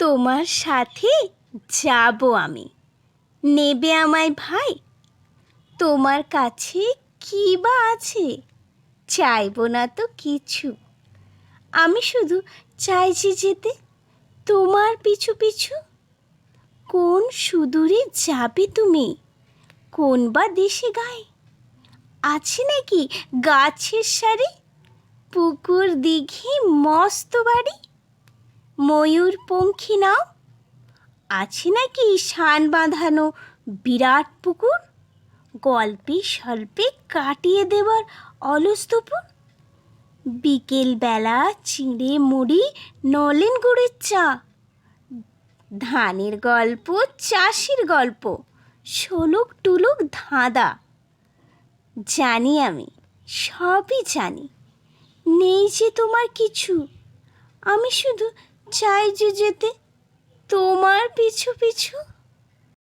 তোমার সাথে যাব আমি। নেবে আমায় ভাই? তোমার কাছে কী বা আছে? চাইব না তো কিছু। আমি শুধু চাইছি যেতে তোমার পিছু পিছু। কোন সুদূরে যাবে তুমি? কোন বা দেশে গায়ে? আছে নাকি গাছের সারি? পুকুর দিঘি মস্ত বাড়ি? ময়ূর পঙ্খী নাও। আছে নাকি শান বাঁধানো বিরাট পুকুর? গল্পে স্বল্পে কাটিয়ে দেবার অলস দুপুর? বিকেলবেলা চিঁড়ে মুড়ি নলেন গুড়ের চা। ধানের গল্প, চাষির গল্প, শোলক টুলুক ধাঁধা। জানি আমি, সবই জানি। নেই যে তোমার কিছু। আমি শুধু চাই যে যেতে তোমার পিছু পিছু